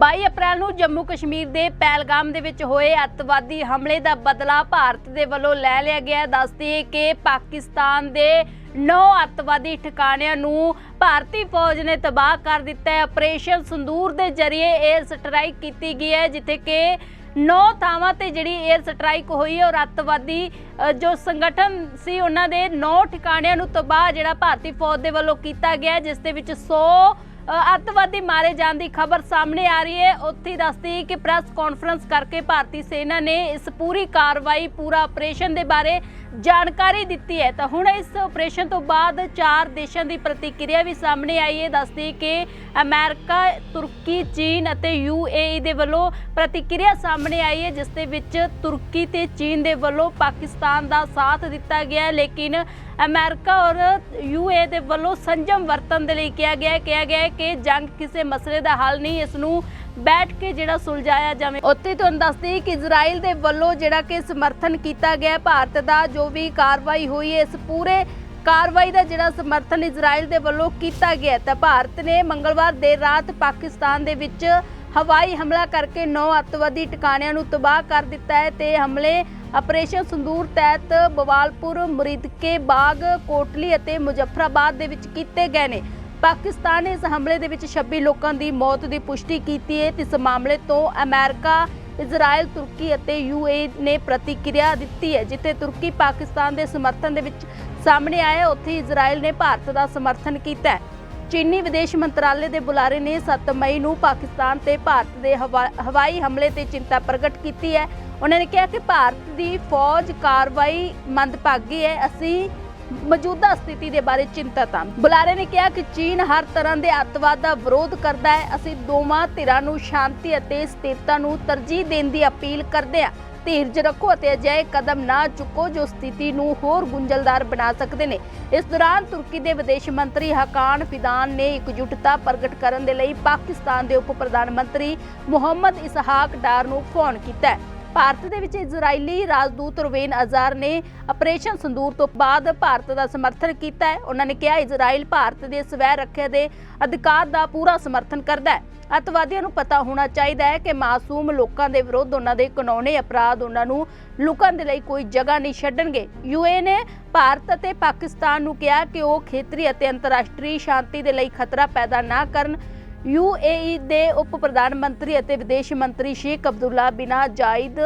22 ਅਪ੍ਰੈਲ ਨੂੰ ਜੰਮੂ ਕਸ਼ਮੀਰ ਦੇ ਪਹਿਲਗਾਮ ਦੇ ਵਿੱਚ ਹੋਏ ਅੱਤਵਾਦੀ ਹਮਲੇ ਦਾ ਬਦਲਾ ਭਾਰਤ ਦੇ ਵੱਲੋਂ ਲੈ ਲਿਆ ਗਿਆ ਹੈ। ਦੱਸਦੀ ਕਿ ਪਾਕਿਸਤਾਨ ਦੇ ਨੌ ਅੱਤਵਾਦੀ ਠਿਕਾਣਿਆਂ ਨੂੰ ਭਾਰਤੀ ਫੌਜ ਨੇ ਤਬਾਹ ਕਰ ਦਿੱਤਾ ਹੈ ਆਪਰੇਸ਼ਨ ਸੰਦੂਰ ਦੇ ਜ਼ਰੀਏ 에ਅਰ ਸਟ੍ਰਾਈਕ ਕੀਤੀ ਗਈ ਹੈ, ਜਿੱਥੇ ਕਿ ਨੌ ਥਾਵਾਂ ਤੇ ਜਿਹੜੀ 에ਅਰ ਸਟ੍ਰਾਈਕ ਹੋਈ ਔਰ ਅੱਤਵਾਦੀ ਜੋ ਸੰਗਠਨ ਸੀ ਉਹਨਾਂ ਦੇ ਨੌ ਠਿਕਾਣਿਆਂ ਨੂੰ ਤਬਾਹ ਜਿਹੜਾ ਭਾਰਤੀ ਫੌਜ ਦੇ ਵੱਲੋਂ ਕੀਤਾ ਗਿਆ ਜਿਸ ਦੇ ਵਿੱਚ 100 ਅੱਤਵਾਦੀ ਮਾਰੇ ਜਾਣ ਦੀ ਖਬਰ ਸਾਹਮਣੇ ਆ ਰਹੀ ਹੈ। ਉੱਥੇ ਦੱਸਦੀ ਕਿ ਪ੍ਰੈਸ ਕਾਨਫਰੰਸ ਕਰਕੇ ਭਾਰਤੀ ਸੈਨਾ ਨੇ ਇਸ ਪੂਰੀ ਕਾਰਵਾਈ, ਪੂਰਾ ਆਪਰੇਸ਼ਨ ਦੇ ਬਾਰੇ ਜਾਣਕਾਰੀ ਦਿੱਤੀ ਹੈ। ਤਾਂ ਹੁਣ ਇਸ ਆਪਰੇਸ਼ਨ ਤੋਂ ਬਾਅਦ ਚਾਰ ਦੇਸ਼ਾਂ ਦੀ ਪ੍ਰਤੀਕਿਰਿਆ ਵੀ ਸਾਹਮਣੇ ਆਈ ਹੈ। ਦੱਸਦੀ ਕਿ ਅਮਰੀਕਾ, ਤੁਰਕੀ, ਚੀਨ ਅਤੇ ਯੂਏਈ ਦੇ ਵੱਲੋਂ ਪ੍ਰਤੀਕਿਰਿਆ ਸਾਹਮਣੇ ਆਈ ਹੈ, ਜਿਸ ਦੇ ਵਿੱਚ ਤੁਰਕੀ ਤੇ ਚੀਨ ਦੇ ਵੱਲੋਂ ਪਾਕਿਸਤਾਨ ਦਾ ਸਾਥ ਦਿੱਤਾ ਗਿਆ ਹੈ। ਲੇਕਿਨ ਅਮਰੀਕਾ ਔਰ ਯੂਏ ਦੇ ਵੱਲੋਂ ਸੰਜਮ ਵਰਤਨ ਦੇ ਲਈ ਕਿਹਾ ਗਿਆ ਹੈ। ਕਿਹਾ ਗਿਆ ਹੈ ਕਿ ਜੰਗ ਕਿਸੇ ਮਸਲੇ ਦਾ ਹੱਲ ਨਹੀਂ, ਇਸ ਨੂੰ ਬੈਠ ਕੇ ਜਿਹੜਾ ਸੁਲਝਾਇਆ ਜਾਵੇ। ਉੱਥੇ ਤੁਹਾਨੂੰ ਦੱਸਦੇ ਕਿ ਇਜ਼ਰਾਈਲ ਦੇ ਵੱਲੋਂ ਜਿਹੜਾ ਕਿ ਸਮਰਥਨ ਕੀਤਾ ਗਿਆ, ਭਾਰਤ ਦਾ ਜੋ ਵੀ ਕਾਰਵਾਈ ਹੋਈ ਇਸ ਪੂਰੇ ਕਾਰਵਾਈ ਦਾ ਜਿਹੜਾ ਸਮਰਥਨ ਇਜ਼ਰਾਈਲ ਦੇ ਵੱਲੋਂ ਕੀਤਾ ਗਿਆ ਤਾਂ ਭਾਰਤ ਨੇ ਮੰਗਲਵਾਰ ਦੇਰ ਰਾਤ ਪਾਕਿਸਤਾਨ ਦੇ ਵਿੱਚ ਹਵਾਈ ਹਮਲਾ ਕਰਕੇ 9 ਅੱਤਵਾਦੀ ਟਿਕਾਣਿਆਂ ਨੂੰ ਤਬਾਹ ਕਰ ਦਿੱਤਾ ਹੈ ਤੇ ਹਮਲੇ ਆਪਰੇਸ਼ਨ ਸੰਦੂਰ ਤਹਿਤ ਬਵਾਲਪੁਰ, ਮੁਰੀਦਕੇ ਬਾਗ, ਕੋਟਲੀ ਅਤੇ ਮੁਜ਼ੱਫਰਾਬਾਦ ਦੇ ਵਿੱਚ ਕੀਤੇ ਗਏ ਨੇ। ਪਾਕਿਸਤਾਨ ਨੇ ਇਸ ਹਮਲੇ ਦੇ ਵਿੱਚ 26 ਲੋਕਾਂ ਦੀ ਮੌਤ ਦੀ ਪੁਸ਼ਟੀ ਕੀਤੀ ਹੈ। ਤੇ ਇਸ ਮਾਮਲੇ ਤੋਂ ਅਮਰੀਕਾ ਇਜ਼ਰਾਈਲ ਤੁਰਕੀ ਅਤੇ ਯੂਏ ਨੇ ਪ੍ਰਤੀਕਿਰਿਆ ਦਿੱਤੀ ਹੈ, ਜਿੱਥੇ ਤੁਰਕੀ, ਪਾਕਿਸਤਾਨ ਦੇ ਸਮਰਥਨ ਦੇ ਵਿੱਚ ਸਾਹਮਣੇ ਆਇਆ। ਉੱਥੇ ਇਜ਼ਰਾਈਲ ਨੇ ਭਾਰਤ ਦਾ ਸਮਰਥਨ ਕੀਤਾ ਹੈ। ਚੀਨੀ ਵਿਦੇਸ਼ ਮੰਤਰਾਲੇ ਦੇ ਬੁਲਾਰੇ ਨੇ 7 ਮਈ ਨੂੰ ਪਾਕਿਸਤਾਨ ਤੇ ਭਾਰਤ ਦੇ ਹਵਾ- ਹਵਾਈ ਹਮਲੇ ਤੇ ਚਿੰਤਾ ਪ੍ਰਗਟ ਕੀਤੀ ਹੈ। ਉਹਨਾਂ ਨੇ ਕਿਹਾ ਕਿ ਭਾਰਤ ਦੀ ਫੌਜ ਕਾਰਵਾਈ ਮੰਦਭਾਗੀ ਹੈ। ਅਸੀਂ ਮੌਜੂਦਾ ਸਥਿਤੀ ਦੇ ਬਾਰੇ ਚਿੰਤਤ ਹਾਂ ਬੁਲਾਰੇ ਨੇ ਕਿਹਾ ਕਿ ਚੀਨ ਹਰ ਤਰ੍ਹਾਂ ਦੇ ਅੱਤਵਾਦ ਦਾ ਵਿਰੋਧ ਕਰਦਾ ਹੈ। ਅਸੀਂ ਦੋਵਾਂ ਧਿਰਾਂ ਨੂੰ ਸ਼ਾਂਤੀ ਅਤੇ ਸਥਿਰਤਾ ਨੂੰ ਤਰਜੀਹ ਦੇਣ ਦੀ ਅਪੀਲ ਕਰਦੇ ਹਾਂ। ਧੀਰਜ ਰੱਖੋ ਅਤੇ ਅਜਿਹੇ ਕਦਮ ਨਾ ਚੁੱਕੋ ਜੋ ਸਥਿਤੀ ਨੂੰ ਹੋਰ ਗੁੰਝਲਦਾਰ ਬਣਾ ਸਕਦੇ ਨੇ। ਇਸ ਦੌਰਾਨ ਤੁਰਕੀ ਦੇ ਵਿਦੇਸ਼ ਮੰਤਰੀ ਹਕਾਨ ਫਿਦਾਨ ਨੇ ਇਕਜੁੱਟਤਾ ਪ੍ਰਗਟ ਕਰਨ ਦੇ ਲਈ ਪਾਕਿਸਤਾਨ ਦੇ ਉਪ ਪ੍ਰਧਾਨ ਮੰਤਰੀ ਮੁਹੰਮਦ ਇਸਹਾਕ ਡਾਰ ਨੂੰ ਫੋਨ ਕੀਤਾ ਹੈ। ਭਾਰਤ ਦੇ ਵਿੱਚ ਇਜ਼ਰਾਈਲੀ ਰਾਜਦੂਤ ਰਵੇਨ ਅਜ਼ਾਰ ਨੇ ਆਪਰੇਸ਼ਨ ਸੰਦੂਰ ਤੋਂ ਬਾਅਦ ਭਾਰਤ ਦਾ ਸਮਰਥਨ ਕੀਤਾ ਹੈ। ਉਹਨਾਂ ਨੇ ਕਿਹਾ, ਇਜ਼ਰਾਈਲ ਭਾਰਤ ਦੇ ਸਵੈ ਰੱਖਿਆ ਦੇ ਅਧਿਕਾਰ ਦਾ ਪੂਰਾ ਸਮਰਥਨ ਕਰਦਾ ਹੈ। ਅਤਵਾਦੀਆਂ ਨੂੰ ਪਤਾ ਹੋਣਾ ਚਾਹੀਦਾ ਹੈ ਕਿ ਮਾਸੂਮ ਲੋਕਾਂ ਦੇ ਵਿਰੁੱਧ ਉਹਨਾਂ ਦੇ ਕਾਨੂੰਨੀ ਅਪਰਾਧ ਉਹਨਾਂ ਨੂੰ ਲੁਕਣ ਦੇ ਲਈ ਕੋਈ ਜਗ੍ਹਾ ਨਹੀਂ ਛੱਡਣਗੇ। ਯੂਏ ਨੇ ਭਾਰਤ ਅਤੇ ਪਾਕਿਸਤਾਨ ਨੂੰ ਕਿਹਾ ਕਿ ਉਹ ਖੇਤਰੀ ਅਤੇ ਅੰਤਰਰਾਸ਼ਟਰੀ ਸ਼ਾਂਤੀ ਦੇ ਲਈ ਖਤਰਾ ਪੈਦਾ ਨਾ ਕਰਨ ਯੂਏਈ ਦੇ ਉਪ ਪ੍ਰਧਾਨ ਮੰਤਰੀ ਅਤੇ ਵਿਦੇਸ਼ ਮੰਤਰੀ ਸ਼ੇਖ ਅਬਦੁੱਲਾ ਬਿਨਾ ਜਾਇਦ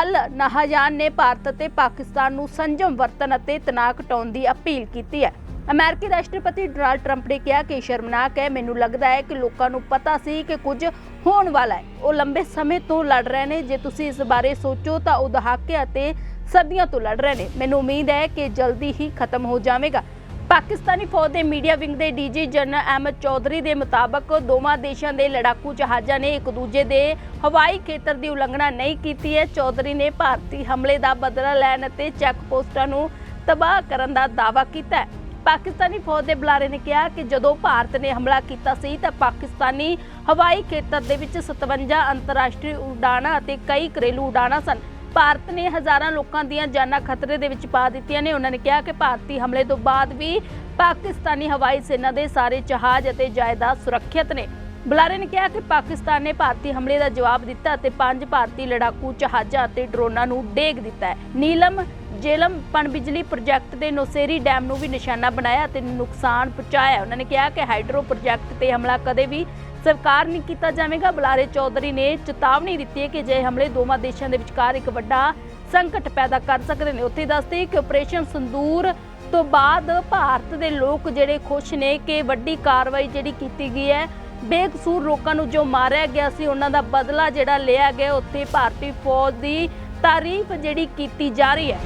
ਅਲ ਨਹਾਯਾਨ ਨੇ ਭਾਰਤ ਅਤੇ ਪਾਕਿਸਤਾਨ ਨੂੰ ਸੰਜਮ ਵਰਤਨ ਅਤੇ ਤਣਾਅ ਘਟਾਉਣ ਦੀ ਅਪੀਲ ਕੀਤੀ ਹੈ। ਅਮਰੀਕੀ ਰਾਸ਼ਟਰਪਤੀ ਡੋਨਾਲਡ ਟਰੰਪ ਨੇ ਕਿਹਾ ਕਿ ਸ਼ਰਮਨਾਕ ਹੈ। ਮੈਨੂੰ ਲੱਗਦਾ ਹੈ ਕਿ ਲੋਕਾਂ ਨੂੰ ਪਤਾ ਸੀ ਕਿ ਕੁਝ ਹੋਣ ਵਾਲਾ ਹੈ। ਉਹ ਲੰਬੇ ਸਮੇਂ ਤੋਂ ਲੜ ਰਹੇ ਨੇ। ਜੇ ਤੁਸੀਂ ਇਸ ਬਾਰੇ ਸੋਚੋ ਤਾਂ ਉਹ ਦਹਾਕੇ ਅਤੇ ਸਦੀਆਂ ਤੋਂ ਲੜ ਰਹੇ ਨੇ। ਮੈਨੂੰ ਉਮੀਦ ਹੈ ਕਿ ਜਲਦੀ ਹੀ ਖਤਮ ਹੋ ਜਾਵੇਗਾ। ਪਾਕਿਸਤਾਨੀ ਫੌਜ ਦੇ ਮੀਡੀਆ ਵਿੰਗ ਦੇ ਡੀਜੀ ਜਨਰਲ ਅਹਿਮਦ ਚੌਧਰੀ ਦੇ ਮੁਤਾਬਕ ਦੋਵਾਂ ਦੇਸ਼ਾਂ ਦੇ ਲੜਾਕੂ ਜਹਾਜ਼ਾਂ ਨੇ ਇੱਕ ਦੂਜੇ ਦੇ ਹਵਾਈ ਖੇਤਰ ਦੀ ਉਲੰਘਣਾ ਨਹੀਂ ਕੀਤੀ ਹੈ। ਚੌਧਰੀ ਨੇ ਭਾਰਤੀ ਹਮਲੇ ਦਾ ਬਦਲਾ ਲੈਣ ਅਤੇ ਚੈੱਕ ਪੋਸਟਾਂ ਨੂੰ ਤਬਾਹ ਕਰਨ ਦਾ ਦਾਅਵਾ ਕੀਤਾ ਹੈ। ਪਾਕਿਸਤਾਨੀ ਫੌਜ ਦੇ ਬੁਲਾਰੇ ਨੇ ਕਿਹਾ ਕਿ ਜਦੋਂ ਭਾਰਤ ਨੇ ਹਮਲਾ ਕੀਤਾ ਸੀ ਤਾਂ ਪਾਕਿਸਤਾਨੀ ਹਵਾਈ ਖੇਤਰ ਦੇ ਵਿੱਚ 57 ਅੰਤਰਰਾਸ਼ਟਰੀ ਉਡਾਣਾਂ ਅਤੇ ਕਈ ਘਰੇਲੂ ਉਡਾਣਾਂ ਸਨ। ਭਾਰਤ ਨੇ ਹਜ਼ਾਰਾਂ ਲੋਕਾਂ ਦੀਆਂ ਜਾਨਾਂ ਖਤਰੇ ਦੇ ਵਿੱਚ ਪਾ ਦਿੱਤੀਆਂ ਨੇ। ਉਹਨਾਂ ਨੇ ਕਿਹਾ ਕਿ ਭਾਰਤੀ ਹਮਲੇ ਤੋਂ ਬਾਅਦ ਵੀ ਪਾਕਿਸਤਾਨੀ ਹਵਾਈ ਸੈਨਾ ਦੇ ਸਾਰੇ ਜਹਾਜ਼ ਅਤੇ ਜਾਇਦਾਦ ਸੁਰੱਖਿਅਤ ਨੇ। ਬੁਲਾਰੇ ਨੇ ਕਿਹਾ ਕਿ ਪਾਕਿਸਤਾਨ ਨੇ ਭਾਰਤੀ ਹਮਲੇ ਦਾ ਜਵਾਬ ਦਿੱਤਾ ਅਤੇ ਪੰਜ ਭਾਰਤੀ ਲੜਾਕੂ ਜਹਾਜ਼ਾਂ ਅਤੇ ਡਰੋਨਾਂ ਨੂੰ ਡੇਗ ਦਿੱਤਾ ਹੈ। ਨੀਲਮ, ਜੇਲਮ, ਪਣਬਿਜਲੀ ਪ੍ਰੋਜੈਕਟ ਦੇ ਨੋਸੇਰੀ ਡੈਮ ਨੂੰ ਵੀ ਨਿਸ਼ਾਨਾ ਬਣਾਇਆ ਅਤੇ ਨੁਕਸਾਨ ਪਹੁੰਚਾਇਆ। ਉਹਨਾਂ ਨੇ ਕਿਹਾ ਕਿ ਹਾਈਡਰੋ ਪ੍ਰੋਜੈਕਟ ਤੇ ਹਮਲਾ ਕਦੇ ਵੀ ਸਵੀਕਾਰ ਨਹੀਂ ਕੀਤਾ ਜਾਵੇਗਾ। ਬੁਲਾਰੇ ਚੌਧਰੀ ਨੇ ਚੇਤਾਵਨੀ ਦਿੱਤੀ ਹੈ ਕਿ ਜੇ ਹਮਲੇ ਦੋਵਾਂ ਦੇਸ਼ਾਂ ਦੇ ਵਿਚਕਾਰ ਇੱਕ ਵੱਡਾ ਸੰਕਟ ਪੈਦਾ ਕਰ ਸਕਦੇ ਨੇ। ਉੱਥੇ ਦੱਸਦੇ ਕਿ ਆਪਰੇਸ਼ਨ ਸੰਦੂਰ ਤੋਂ ਬਾਅਦ ਭਾਰਤ ਦੇ ਲੋਕ ਜਿਹੜੇ ਖੁਸ਼ ਨੇ ਕਿ ਵੱਡੀ ਕਾਰਵਾਈ ਜਿਹੜੀ ਕੀਤੀ ਗਈ ਹੈ, ਬੇਕਸੂਰ ਲੋਕਾਂ ਨੂੰ ਜੋ ਮਾਰਿਆ ਗਿਆ ਸੀ, ਉਹਨਾਂ ਦਾ ਬਦਲਾ ਜਿਹੜਾ ਲਿਆ ਗਿਆ, ਉੱਥੇ ਭਾਰਤੀ ਫੌਜ ਦੀ ਤਾਰੀਫ ਜਿਹੜੀ ਕੀਤੀ ਜਾ ਰਹੀ ਹੈ।